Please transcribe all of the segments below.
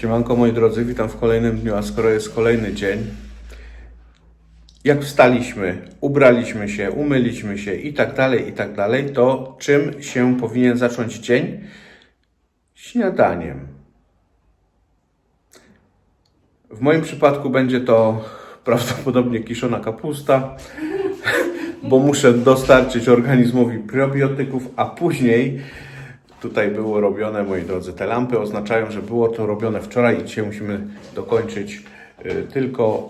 Siemanko moi drodzy, witam w kolejnym dniu, a skoro jest kolejny dzień, jak wstaliśmy, ubraliśmy się, umyliśmy się i tak dalej, i tak dalej, to czym się powinien zacząć dzień? Śniadaniem. W moim przypadku będzie to prawdopodobnie kiszona kapusta, bo muszę dostarczyć organizmowi probiotyków, a później tutaj było robione, moi drodzy, te lampy oznaczają, że było to robione wczoraj i dzisiaj musimy dokończyć y, tylko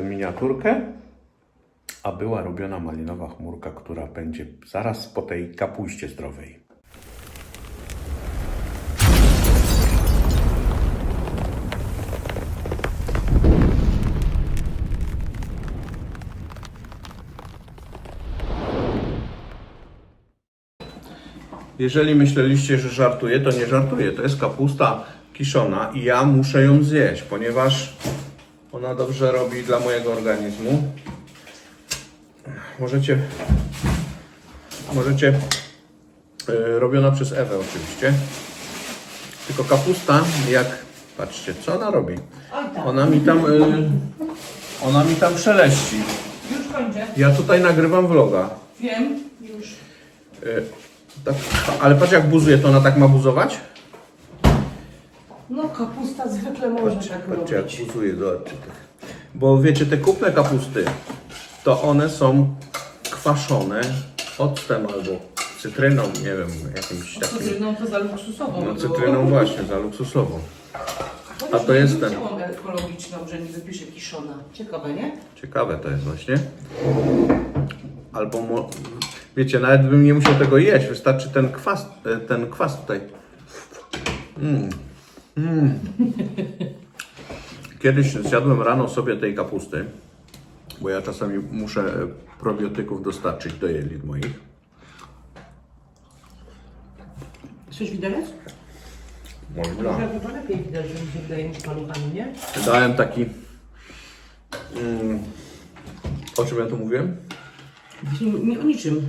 y, miniaturkę, a była robiona malinowa chmurka, która będzie zaraz po tej kapuście zdrowej. Jeżeli myśleliście, że żartuję, to nie żartuję. To jest kapusta kiszona i ja muszę ją zjeść, ponieważ ona dobrze robi dla mojego organizmu. Możecie, możecie, yy, robiona przez Ewę oczywiście. Tylko kapusta, jak, patrzcie, co ona robi? Tak, Ona mi tam, yy, ona mi tam szeleści. już kończę. Ja tutaj nagrywam vloga. Wiem, już. Yy, tak, ale patrz jak buzuje, to ona tak ma buzować? No kapusta zwykle może Patrzcie, tak patrzcie jak robić. buzuje, zobaczcie. Bo wiecie, te kupne kapusty, to one są kwaszone octem albo cytryną, nie wiem, jakimś takim... Cytryną to za luksusową. No było. cytryną właśnie, za luksusową. Chociaż a to nie jest ten. widziałam ekologiczną, że nie wypisze kiszona. Ciekawe, nie? Ciekawe to jest właśnie. Albo, mo... wiecie, nawet bym nie musiał tego jeść, wystarczy ten kwas, e, ten kwas tutaj. Mm. Mm. Kiedyś zjadłem rano sobie tej kapusty, bo ja czasami muszę probiotyków dostarczyć do jelit moich. Coś widelec? Może Może chyba lepiej widać, że mi się wydaje niż paluchami, nie? Dałem taki... Mm, o czym ja tu mówiłem? Nie, nie o niczym.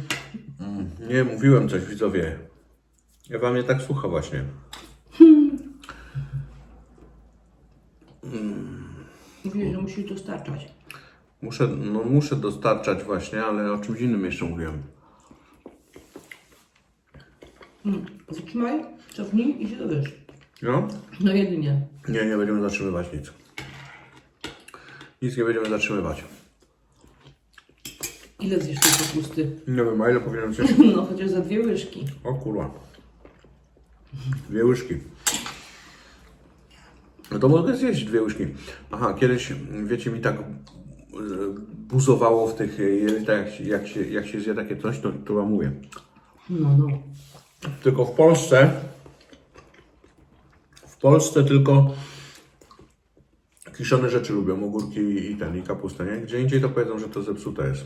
Nie, mówiłem coś widzowie. Ja wam nie tak słucha właśnie. Mówię, że musisz dostarczać. Muszę, no muszę dostarczać właśnie, ale o czymś innym jeszcze mówiłem. Zatrzymaj, cofnij i się dowiesz. No? No jedynie. Nie, nie będziemy zatrzymywać nic. Nic nie będziemy zatrzymywać. Ile zjesz tej kapusty? Nie wiem, a ile powinienem się... No chociaż za dwie łyżki. O kurwa. Dwie łyżki. No to mogę zjeść dwie łyżki. Aha, kiedyś, wiecie, mi tak e, buzowało w tych jelitach, jak, się- jak, się, zje takie coś, to, to wam mówię. No, no. Tylko w Polsce, w Polsce tylko kiszone rzeczy lubią, ogórki i, i ten, i kapustę, nie? Gdzie indziej to powiedzą, że to zepsute jest.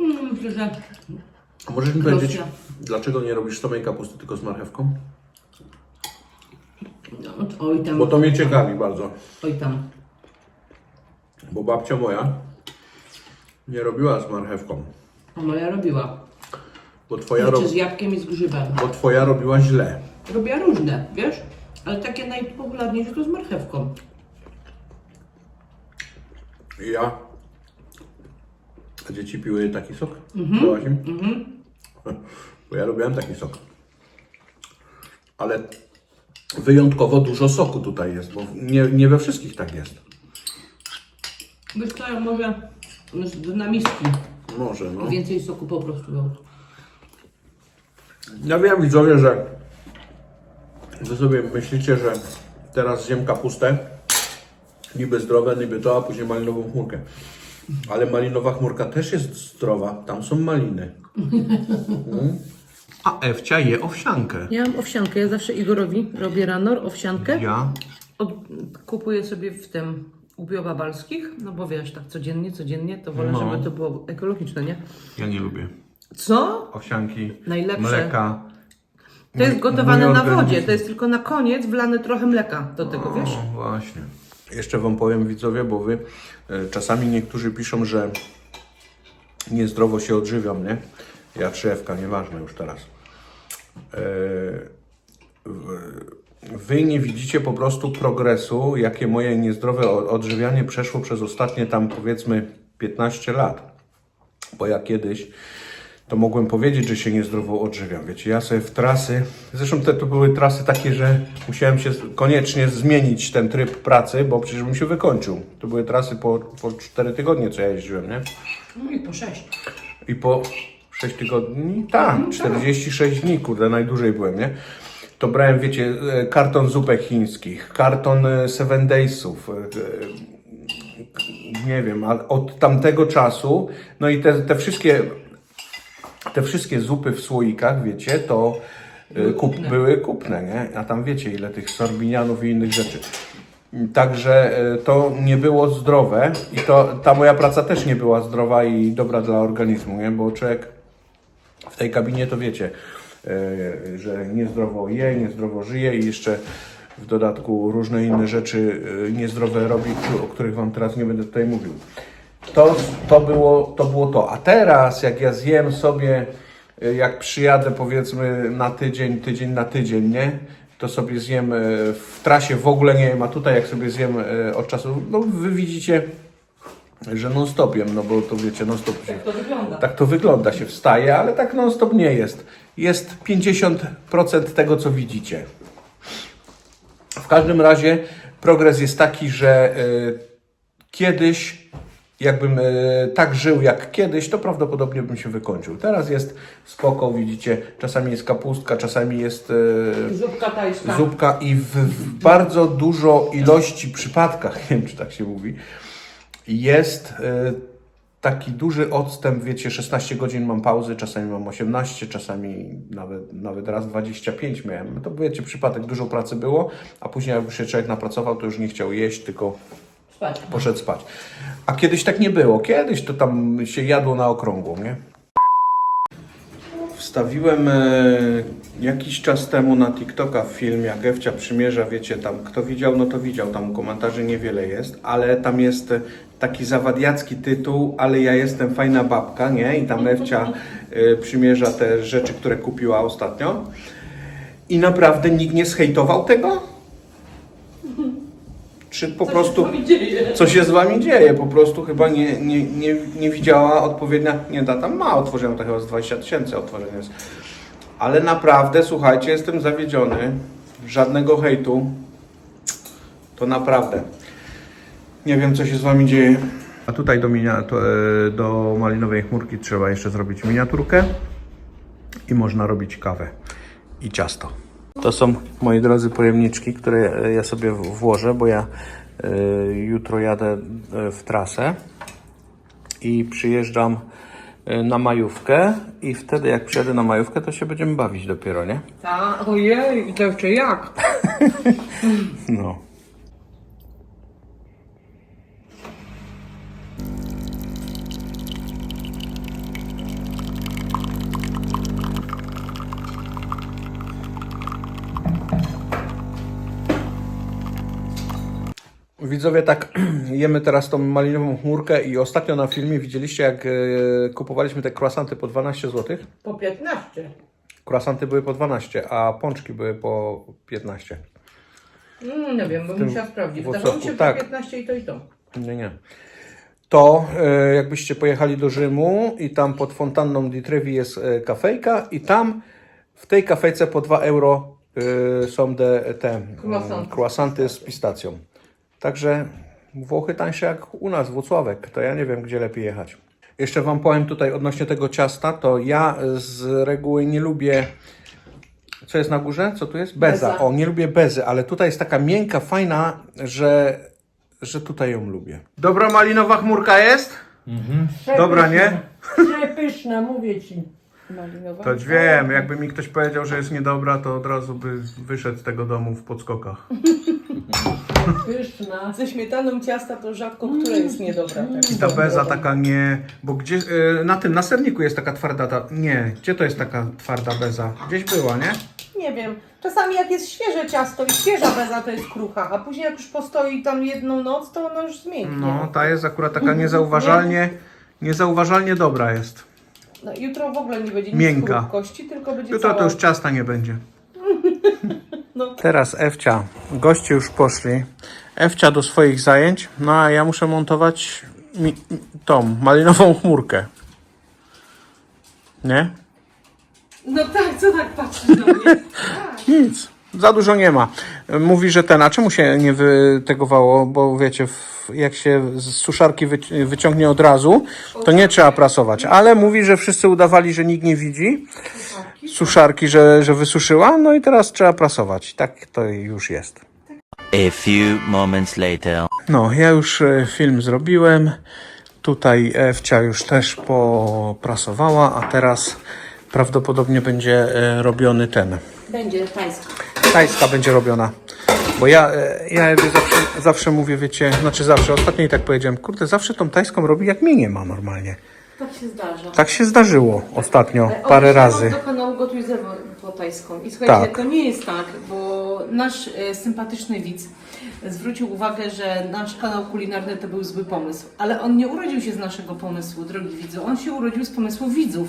Mm, Myślę, że A możesz mi Rosja. powiedzieć, dlaczego nie robisz samej kapusty, tylko z marchewką? no, oj tam, Bo to mnie ciekawi bardzo. oj tam. Bo babcia moja nie robiła z marchewką, A moja robiła. bo twoja, Jeszcze ro... z jabłkiem i z grzybem. bo twoja robiła źle. Robiła różne, wiesz? Ale takie najpopularniejsze to z marchewką. I ja... A dzieci piły taki sok? Dałaś im? Bo ja robiłem taki sok. Ale wyjątkowo dużo soku tutaj jest, bo nie, nie we wszystkich tak jest. Wiesz co, ja może z- na miski Może, no. więcej soku po prostu. Ja wiem widzowie, że wy sobie myślicie, że teraz zjem kapustę, niby zdrowe, niby to, a później malinową chmurkę. Ale malinowa chmurka też jest zdrowa, tam są maliny. Mm. A Ewcia je owsiankę. Ja mam owsiankę, ja zawsze Igorowi robię rano owsiankę. Ja? Od, kupuję sobie w tym u biobabalskich, no bo wiesz, tak codziennie, codziennie, to wolę, No. żeby to było ekologiczne, nie? Ja nie lubię. Co? Owsianki, Najlepsze. mleka. To jest Mój- gotowane mój na organizm- wodzie, to jest tylko na koniec wlane trochę mleka do tego, wiesz? No właśnie. Jeszcze Wam powiem widzowie, bo Wy e, czasami niektórzy piszą, że niezdrowo się odżywiam, nie? Ja czy Ewka, nieważne już teraz. E, wy nie widzicie po prostu progresu, jakie moje niezdrowe odżywianie przeszło przez ostatnie tam powiedzmy 15 lat. Bo ja kiedyś to mogłem powiedzieć, że się niezdrowo odżywiam. Wiecie, ja sobie w trasy, zresztą te to były trasy takie, że musiałem się koniecznie zmienić ten tryb pracy, bo przecież bym się wykończył. To były trasy po, po 4 tygodnie, co ja jeździłem, nie? No i po sześć. I po 6 tygodni, tak, 46 dni, kurde, najdłużej byłem, nie? To brałem, wiecie, e, karton zupek chińskich, karton e, Seven Daysów, e, nie wiem, od tamtego czasu, no i te, te wszystkie, te wszystkie zupy w słoikach, wiecie, to e, kup, były kupne, nie? A tam wiecie, ile tych sorbinianów i innych rzeczy. Także e, to nie było zdrowe i to ta moja praca też nie była zdrowa i dobra dla organizmu, nie? Bo człowiek w tej kabinie to wiecie, e, że niezdrowo je, niezdrowo żyje i jeszcze w dodatku różne inne rzeczy niezdrowe robi, o których Wam teraz nie będę tutaj mówił. To, to, było, to było to. A teraz, jak ja zjem sobie, e, jak przyjadę powiedzmy na tydzień, tydzień na tydzień, nie? To sobie zjem e, w trasie w ogóle nie jem, a tutaj jak sobie zjem e, od czasu, no wy widzicie, że non stop jem, no bo to wiecie, non stop się Jak to wygląda? tak to wygląda, się wstaje, ale tak non-stop nie jest. Jest 50% tego, co widzicie. W każdym razie progres jest taki, że y, kiedyś, jakbym y, tak żył jak kiedyś, to prawdopodobnie bym się wykończył. Teraz jest spoko, widzicie, czasami jest kapustka, czasami jest y, Zupka tajska. zupka i w, w bardzo dużo ilości przypadkach, nie wiem czy tak się mówi, jest e, taki duży odstęp, wiecie, 16 godzin mam pauzy, czasami mam 18, czasami nawet, nawet raz 25 miałem. To wiecie, przypadek, dużo pracy było, a później jak już się człowiek napracował, to już nie chciał jeść, tylko Spać. poszedł spać. A kiedyś tak nie było. Kiedyś to tam się jadło na okrągło, nie? Wstawiłem e, jakiś czas temu na TikToka film, jak Ewcia przymierza, wiecie, tam kto widział, no to widział, tam komentarzy niewiele jest, ale tam jest taki zawadiacki tytuł, ale ja jestem fajna babka, nie? I tam Ewcia e, przymierza te rzeczy, które kupiła ostatnio. I naprawdę nikt nie zhejtował tego? Czy po prostu... Co się dzieje? Co się z wami dzieje? Po prostu chyba nie, nie, nie, nie widziała odpowiednia. Nie, ta tam ma otworzenia, to chyba z 20 tysięcy otworzenia jest. Ale naprawdę, słuchajcie, jestem zawiedziony. Żadnego hejtu. To naprawdę. Nie wiem, co się z wami dzieje. A tutaj do, e, do malinowej chmurki trzeba jeszcze zrobić miniaturkę i można robić kawę i ciasto. To są, moi drodzy, pojemniczki, które ja sobie włożę, bo ja e, jutro jadę e, w trasę i przyjeżdżam e, na majówkę i wtedy jak przyjadę na majówkę, to się będziemy bawić dopiero, nie? Ta, ojej, to jeszcze jak? No. Widzowie, tak jemy teraz tą malinową chmurkę i ostatnio na filmie widzieliście, jak e, kupowaliśmy te croissanty po 12 zł. Po 15. Croissanty były po 12, a pączki były po 15. Mm, nie wiem, bo tym musiała sprawdzić. w Wydawało mi się, że tak. 15 i to i to. Nie, nie. To e, jakbyście pojechali do Rzymu i tam pod fontanną di Trevi jest e, kafejka i tam w tej kafejce po 2 euro są de, te mm, croissanty z pistacją. Także Włochy tańsze jak u nas, Włocławek. To ja nie wiem, gdzie lepiej jechać. Jeszcze Wam powiem tutaj odnośnie tego ciasta, to ja z reguły nie lubię co jest na górze? Co tu jest? Beza. Beza. O, nie lubię bezy, ale tutaj jest taka miękka, fajna, że, że tutaj ją lubię. Dobra malinowa chmurka jest? Dobra, nie? Przepyszna, mówię ci. Malinowa. To wiem, jakby mi ktoś powiedział, że jest niedobra, to od razu by wyszedł z tego domu w podskokach. Pyszna. Ze śmietaną ciasta to rzadko które jest niedobra. Tak. I ta beza taka nie... Bo gdzie... y, na tym, na serniku jest taka twarda ta... Nie, gdzie to jest taka twarda beza? Gdzieś była, nie? Nie wiem. Czasami jak jest świeże ciasto i świeża beza to jest krucha, a później jak już postoi tam jedną noc, to ona już zmięknie. No, ta jest akurat taka niezauważalnie... Niezauważalnie dobra jest. No, jutro w ogóle nie będzie nic Miękka. z chrupkości, tylko będzie Jutro cała... to już ciasta nie będzie. No. Teraz Ewcia, goście już poszli. Ewcia do swoich zajęć, no a ja muszę montować mi, tą malinową chmurkę. Nie? No tak, co tak patrzysz na mnie? Nic. Za dużo nie ma. Mówi, że ten, a czemu się nie wytegowało? Bo wiecie, w, jak się z suszarki wyci- wyciągnie od razu, to nie trzeba prasować. Ale mówi, że wszyscy udawali, że nikt nie widzi suszarki, że, że wysuszyła, no i teraz trzeba prasować. Tak to już jest. A few moments later. No, ja już e, film zrobiłem. Tutaj Ewcia już też poprasowała, a teraz prawdopodobnie będzie e, robiony ten. Będzie tajska. Tajska będzie robiona. Bo ja, e, ja zawsze, zawsze mówię, wiecie, znaczy zawsze, ostatnio jej tak powiedziałem, kurde, zawsze tą tajską robi, jak mnie nie ma normalnie. Tak się zdarza. Tak się zdarzyło ostatnio, parę razy. do kanału Gotuj po tajską. I słuchajcie, Tak. to nie jest tak, bo nasz e, sympatyczny widz zwrócił uwagę, że nasz kanał kulinarny to był zły pomysł. Ale on nie urodził się z naszego pomysłu, drogi widzu. On się urodził z pomysłu widzów.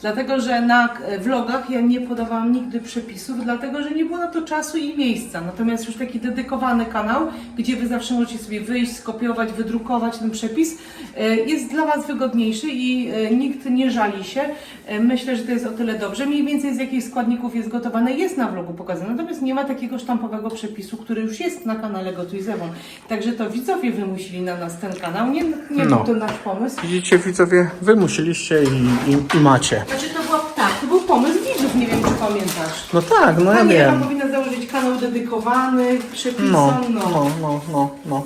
Dlatego, że na e, vlogach ja nie podawałam nigdy przepisów, dlatego, że nie było na to czasu i miejsca. Natomiast już taki dedykowany kanał, gdzie Wy zawsze możecie sobie wyjść, skopiować, wydrukować ten przepis, e, jest dla Was wygodniejszy i e, nikt nie żali się. Myślę, że to jest o tyle dobrze. Mniej więcej z jakich składników jest gotowane, jest na vlogu pokazane. Natomiast nie ma takiego sztampowego przepisu, który już jest na kanale Gotuj Zewą. Także to widzowie wymusili na nas ten kanał. Nie, nie No. był to nasz pomysł. Widzicie, widzowie, wy musieliście i, i, i macie. Znaczy to była, tak, to był pomysł widzów, nie wiem czy pamiętasz. No tak, no ja Pani Ewa wiem. powinna założyć kanał dedykowany przepisom, No, no. no, no, no, no.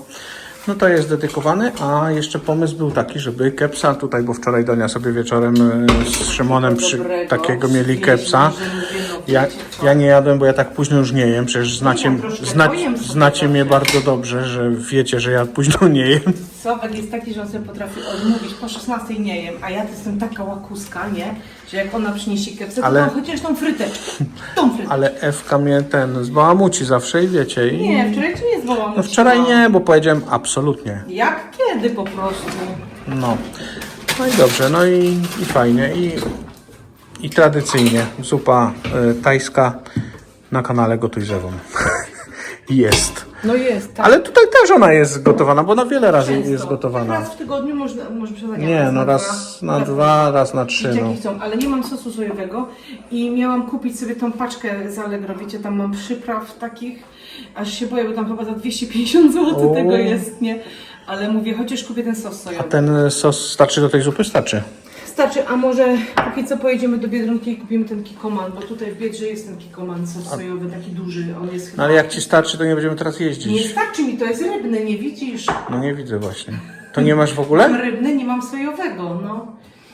No to jest dedykowany, a jeszcze pomysł był taki, żeby kepsa tutaj, bo wczoraj Donia sobie wieczorem e, z Szymonem przy, Dobrego. takiego mieli kepsa. że mówię, Ja, ja nie jadłem, bo ja tak późno już nie jem. Przecież znacie, Ja troszkę zna, pojem sobie znacie mnie bardzo dobrze, że wiecie, że ja późno nie jem. Sobek jest taki, że on sobie potrafi odmówić, po 16 nie jem, a ja to jestem taka łakuska, nie? Że jak ona przyniesie kepsę, to Ale- mam chociaż tą fryteczkę. Tą fryteczkę. Ale Ewka mnie ten zbałamuci zawsze i wiecie. I, Nie, wczoraj ci nie zwołam. no wczoraj nie, bo powiedziałem absolutnie. Jak kiedy po prostu? No. No i dobrze, no i, i fajnie. I, I tradycyjnie zupa y, tajska na kanale Gotuj Zewą. jest. No jest, tak. Ale tutaj też ona jest gotowana, bo na wiele razy Często. jest gotowana. Raz w tygodniu można, może przesadzać. Nie, no raz na dwa, raz na trzy. No. Chcą, ale nie mam sosu sojowego i miałam kupić sobie tą paczkę z Allegro, wiecie, tam mam przypraw takich, aż się boję, bo tam chyba za 250 zł O. tego jest, nie? Ale mówię, chociaż kupię ten sos sojowy. Ten sos starczy do tej zupy? Starczy. Starczy, a może póki co pojedziemy do Biedronki i kupimy ten kikoman, bo tutaj w Biedrze jest ten kikoman sojowy, taki duży, on jest chyba... No ale jak ci starczy, to nie będziemy teraz Nie jeździć. starczy mi, to jest rybny, nie widzisz? No nie widzę właśnie. To nie masz w Mam ogóle? rybny, nie mam sojowego, no.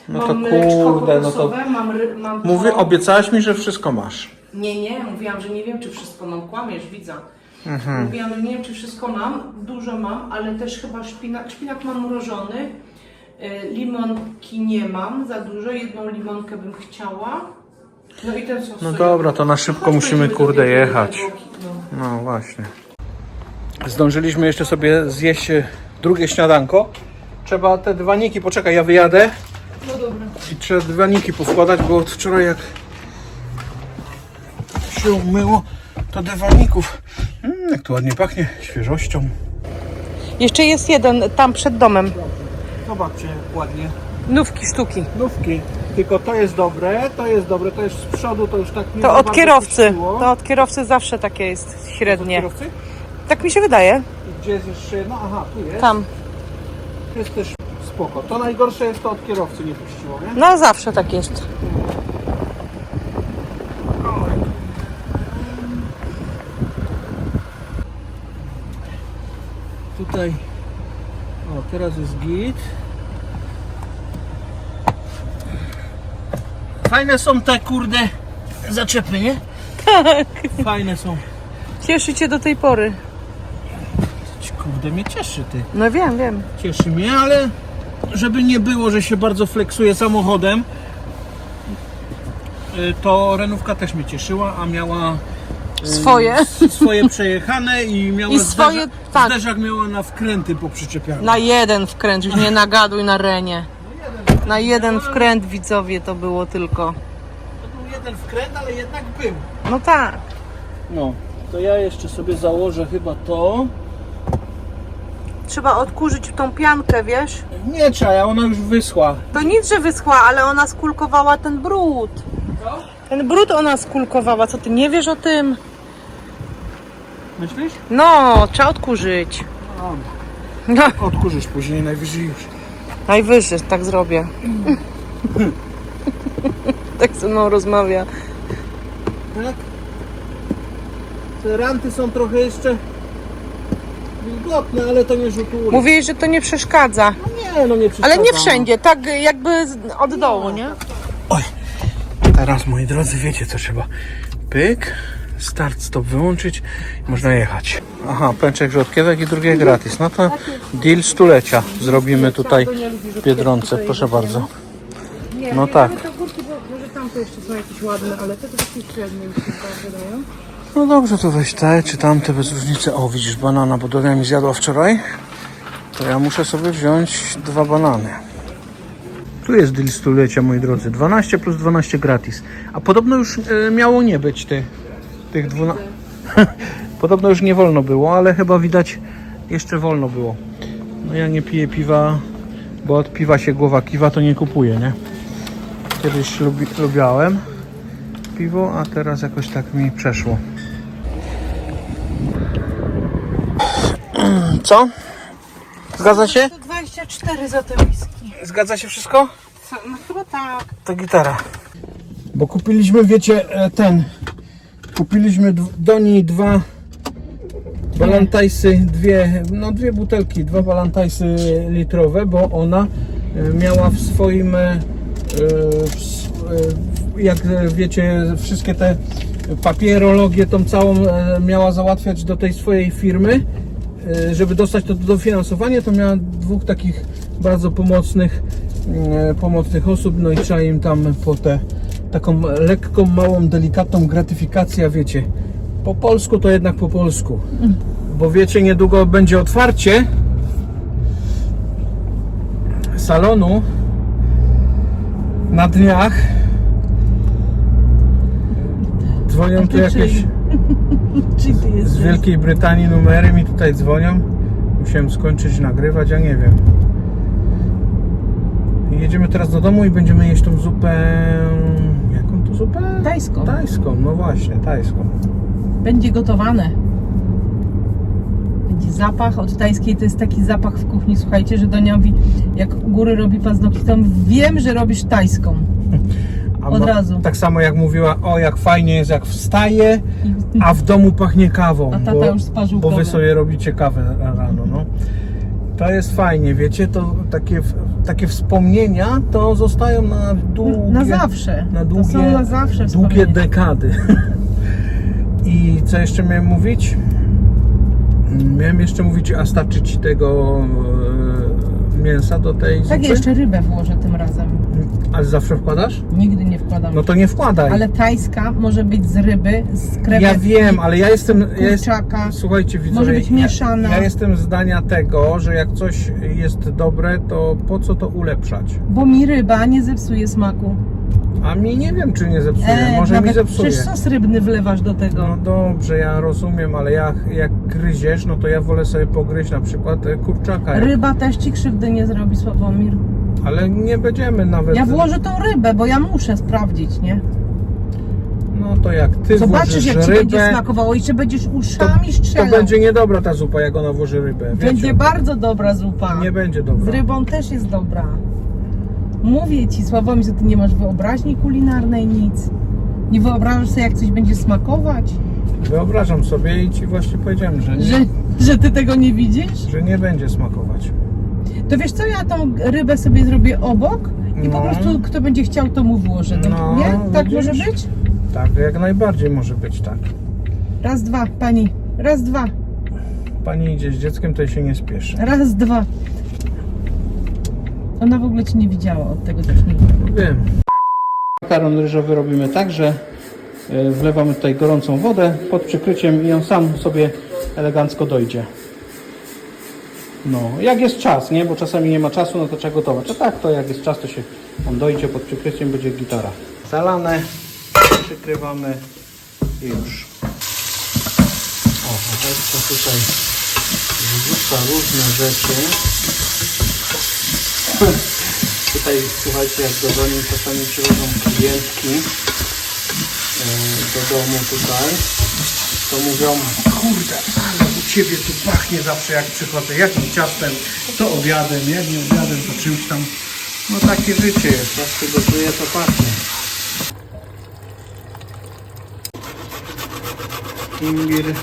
No mam to mleczko kurde, no to- kokosowe, mam, ry- mam Mówię, to- obiecałaś mi, że wszystko masz. Nie, nie, mówiłam, że nie wiem, czy wszystko mam. Kłamiesz, widzę. Mhm. Mówiłam, że nie wiem, czy wszystko mam. Dużo mam, ale też chyba szpinak. Szpinak mam mrożony. Y, Limonki nie mam za dużo. Jedną limonkę bym chciała. No i ten sos. No dobra, to na szybko Chodź, musimy pojedziemy do kurde jechać. Boki, No. No właśnie. Zdążyliśmy jeszcze sobie zjeść e, drugie śniadanko. Trzeba te dywaniki, poczekaj, ja wyjadę no dobra. i trzeba dywaniki powkładać, bo od wczoraj jak się umyło, to dywaników. Mm, jak to ładnie pachnie, świeżością. Jeszcze jest jeden tam przed domem. Zobaczcie, ładnie. Nówki sztuki. Nówki. Tylko to jest dobre, to jest dobre, to jest z przodu, to już tak nie To za od bardzo kierowcy. puściło. To od kierowcy zawsze takie jest średnie. kierowcy? Tak mi się wydaje. I Gdzie jest jeszcze jedno? Aha, tu jest. Tam. Jest też spoko. To najgorsze jest to od kierowcy nie puściło, nie? No zawsze tak jest. Tutaj. O, teraz jest git. Fajne są te kurde zaczepy, nie? Tak. Fajne są. Cieszy cię do tej pory. Kurde, mnie cieszy ty. No wiem, wiem. Cieszy mnie, ale żeby nie było, że się bardzo flexuje samochodem, y, to renówka też mnie cieszyła, a miała Swoje. s- swoje przejechane i miała I swoje, zderzak, tak. zderzak miała na wkręty poprzyczepiane. Na jeden wkręt, już nie nagaduj na Renie. Na jeden wkręt widzowie to było tylko. To był jeden wkręt, ale jednak był. No tak. No. To ja jeszcze sobie założę chyba to. Trzeba odkurzyć tą piankę, wiesz? Nie trzeba, ona już wyschła. To nic, że wyschła, ale ona skulkowała ten brud. Ten brud ona skulkowała, co ty nie wiesz o tym? Myślisz? No, trzeba odkurzyć. No, Odkurzysz później najwyżej już. najwyżej, tak zrobię. tak ze mną rozmawia. Tak? Te ranty są trochę jeszcze wilgotne, ale to nie rzutuje. Mówiłeś, że to nie przeszkadza. Nie, no nie przeszkadza. Ale nie wszędzie, tak jakby z- od dołu, nie? Teraz, moi drodzy, wiecie co trzeba. Pyk, start, stop wyłączyć i można jechać. Aha, pęczek rzodkiewek i drugie gratis. No to deal stulecia zrobimy tutaj w Biedronce, proszę bardzo. No tak. Te górki, bo może tamte jeszcze są jakieś ładne, ale te to takie średnie mi się wydają. No dobrze, to weź te czy tamte bez różnicy. O, widzisz banana, bo Donia mi zjadła wczoraj. To ja muszę sobie wziąć dwa banany. Tu jest deal stulecia, moi drodzy. 12 plus 12 gratis. A podobno już e, miało nie być ty, tych 12. podobno już nie wolno było, ale chyba widać jeszcze wolno było. No ja nie piję piwa, bo od piwa się głowa kiwa, to nie kupuję, nie? Kiedyś lubi, lubiałem piwo, a teraz jakoś tak mi przeszło. Co? Zgadza się? 124 za te whisky. Zgadza się wszystko? No chyba tak. To gitara. Bo kupiliśmy, wiecie, e, ten. Kupiliśmy do niej dwa balantajsy, dwie, no dwie butelki, dwa balantajsy litrowe, bo ona e, miała w swoim, e, e, jak wiecie, wszystkie te papierologię tą całą miała załatwiać do tej swojej firmy, żeby dostać to dofinansowanie, to miała dwóch takich bardzo pomocnych, e, pomocnych osób, no i trzeba im tam po te taką lekką, małą, delikatną gratyfikację, wiecie, po polsku to jednak po polsku. Bo wiecie, niedługo będzie otwarcie salonu na dniach. Dzwonią tu jakieś z Wielkiej Brytanii numery mi tutaj dzwonią. Musiałem skończyć nagrywać, ja nie wiem. Jedziemy teraz do domu i będziemy jeść tą zupę. Tajską. Tajską, no właśnie, tajską. Będzie gotowane. Będzie zapach od tajskiej, to jest taki zapach w kuchni, słuchajcie, że Donia mówi, jak u góry robi paznokcie, to wiem, że robisz tajską. A Od mo- razu. Tak samo jak mówiła, o jak fajnie jest jak wstaje, a w domu pachnie kawą. A tata bo, już sparzył Bo wy sobie robicie kawę rano, no. To jest fajnie, wiecie, to takie, takie wspomnienia to zostają na długie, Na zawsze. na to długie, są na zawsze długie dekady. I co jeszcze miałem mówić? Miałem jeszcze mówić, a starczy ci tego e, mięsa do tej Tak, zupy? jeszcze rybę włożę tym razem. Ale zawsze wkładasz? Nigdy nie wkładam. No to nie wkładaj. Ale tajska może być z ryby, z krewetki. Ja wiem, ale ja jestem. Ja jest, kurczaka. słuchajcie, widzowie, Może być mieszana. Ja, ja jestem zdania tego, że jak coś jest dobre, to po co to ulepszać? Bo mi ryba nie zepsuje smaku. A mi nie wiem, czy nie zepsuje. E, Może mi nawet zepsuje. Przecież sos rybny wlewasz do tego. No dobrze, ja rozumiem, ale jak, jak gryziesz, no to ja wolę sobie pogryźć na przykład e, kurczaka. Ryba też ci krzywdy nie zrobi, Sławomir. Ale nie będziemy nawet. Ja włożę tą rybę, bo ja muszę sprawdzić, nie? No to jak ty Zobaczysz, włożysz jak ci rybę, będzie smakowało i czy będziesz uszami to strzelał. będzie niedobra ta zupa, jak ona włoży rybę. Wiecie? Będzie bardzo dobra zupa. Nie będzie Z dobra. rybą też jest dobra. Mówię ci, Sławomir, że ty nie masz wyobraźni kulinarnej, nic. Nie wyobrażasz sobie, jak coś będzie smakować? Wyobrażam sobie i ci właśnie powiedziałem, że nie, Że, że ty tego nie widzisz? że nie będzie smakować. To wiesz co, ja tą rybę sobie zrobię obok i po No. prostu kto będzie chciał, to mu włożę. No, nie? Tak widzisz? może być? Tak, jak najbardziej może być tak. Raz, dwa, pani. Raz, dwa. Pani idzie z dzieckiem, to się nie spieszy. Raz, dwa. Ona w ogóle cię nie widziała od tego zacznijmy. Wiem. Makaron ryżowy robimy tak, że e, wlewamy tutaj gorącą wodę pod przykryciem i on sam sobie elegancko dojdzie. No, jak jest czas, nie? Bo czasami nie ma czasu, no to trzeba gotować. A tak, to jak jest czas, to się on dojdzie pod przykryciem, będzie gitara. Zalane, przykrywamy i już. Weźcie tutaj wrzuca różne rzeczy. tutaj słuchajcie, jak do domu czasami przychodzą klientki e, do domu tutaj, to mówią, kurde, ale Ciebie tu pachnie zawsze jak przychodzę, jakim ciastem, to obiadem, jednym obiadem, to czymś tam. No takie życie jest, jak się gotuje, to pachnie. Imbir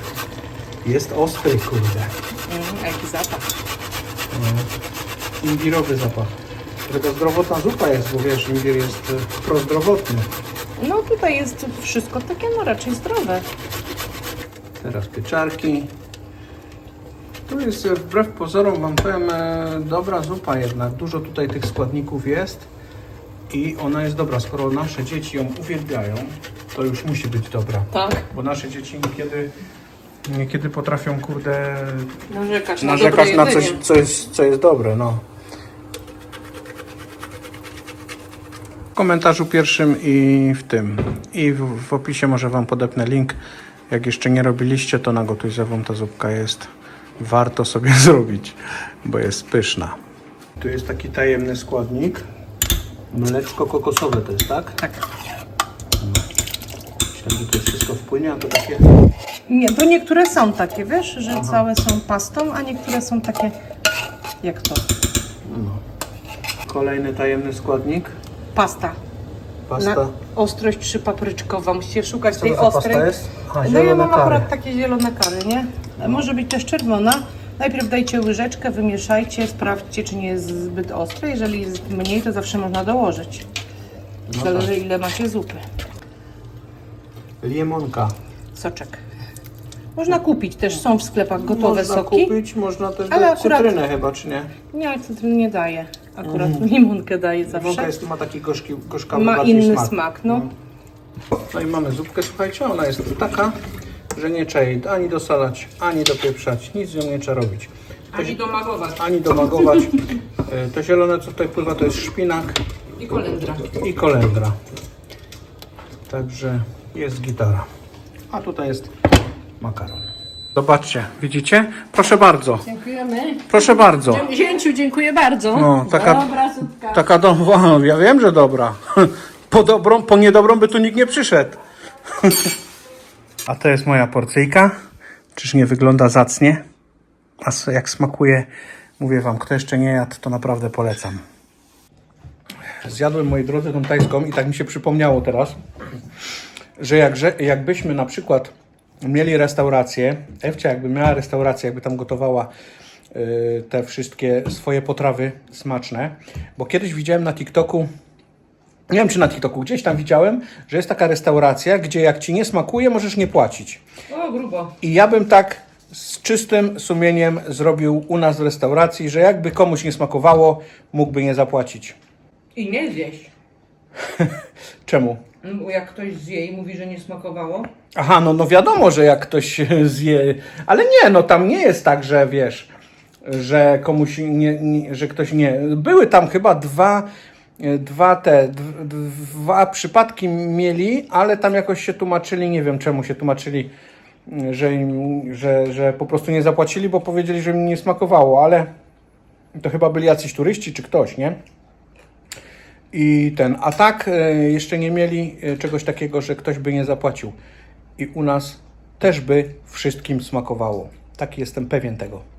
jest ostry, kurde. Mm, jaki zapach. Imbirowy zapach. Tylko zdrowotna zupa jest, bo wiesz, imbir jest e, prozdrowotny. No tutaj jest wszystko takie no raczej zdrowe. Teraz pieczarki. Tu jest wbrew pozorom, wam powiem, e, dobra zupa jednak. Dużo tutaj tych składników jest i ona jest dobra. Skoro nasze dzieci ją uwielbiają, to już musi być dobra. Tak. Bo nasze dzieci niekiedy, niekiedy potrafią, kurde, Narzekać na narzekać dobre na coś, jedzenie. co jest, co jest dobre, no. W komentarzu pierwszym i w tym. I w, w opisie może Wam podepnę link. Jak jeszcze nie robiliście, to na Gotuj Zewą ta zupka jest. Warto sobie zrobić, bo jest pyszna. Tu jest taki tajemny składnik. Mleczko kokosowe to jest, tak? Tak. Myślałem, że to wszystko wpłynie, a to takie... Nie, to niektóre są takie, wiesz, że całe są pastą, a niektóre są takie jak to. Kolejny tajemny składnik. Pasta. Pasta. Na ostrość przypapryczkowa. Musicie szukać Co tej to za ostrej. pasta jest? Aha, no ja zielone mam kary. akurat takie zielone kary, nie? Może być też czerwona. Najpierw dajcie łyżeczkę, wymieszajcie, sprawdźcie, czy nie jest zbyt ostre. Jeżeli jest mniej, to zawsze można dołożyć. No Zależy, tak. ile macie zupy. Liemonka. Soczek. Można kupić też, są w sklepach gotowe można soki. kupić, można też Ale dać akurat- cytrynę chyba, czy nie? Nie, cytryn nie daje. Akurat limonkę daje zawsze. jest, ma taki gorzki, gorzkawy Ma bardziej inny smak. smak, no. No i mamy zupkę, słuchajcie, ona jest taka, że nie trzeba jej ani dosalać, ani dopieprzać, nic z nią nie trzeba robić. To się- domagować. ani domagować. E, To zielone, co tutaj pływa, to jest szpinak I kolendra. i kolendra. Także jest gitara. A tutaj jest makaron. Zobaczcie, widzicie? Proszę bardzo. Dziękujemy. Proszę bardzo. Zięciu, dziękuję bardzo. No, taka, Dobra zupka. taka domowa, ja wiem, że dobra. Po dobrą, po niedobrą by tu nikt nie przyszedł. A to jest moja porcyjka. Czyż nie wygląda zacnie? A s- jak smakuje, mówię wam, kto jeszcze nie jadł, to naprawdę polecam. Zjadłem, moi drodzy, tą tajską i tak mi się przypomniało teraz, że jakże, jakbyśmy na przykład mieli restaurację, Ewcia jakby miała restaurację, jakby tam gotowała y, te wszystkie swoje potrawy smaczne, bo kiedyś widziałem na TikToku, nie wiem czy na TikToku, gdzieś tam widziałem, że jest taka restauracja, gdzie jak ci nie smakuje, możesz nie płacić. O, grubo. I ja bym tak z czystym sumieniem zrobił u nas w restauracji, że jakby komuś nie smakowało, mógłby nie zapłacić. I nie zjeść. Czemu? Bo jak ktoś zje i mówi, że nie smakowało, Aha, no, no wiadomo, że jak ktoś zje, ale nie, no tam nie jest tak, że wiesz, że komuś nie, nie że ktoś nie. Były tam chyba dwa, e, dwa te, dwa przypadki mieli, ale tam jakoś się tłumaczyli, nie wiem czemu się tłumaczyli, że, im, że, że po prostu nie zapłacili, bo powiedzieli, że im nie smakowało, ale to chyba byli jacyś turyści czy ktoś, nie? I ten, a tak e, jeszcze nie mieli e, czegoś takiego, że ktoś by nie zapłacił. I u nas też by wszystkim smakowało. Taki jestem pewien tego.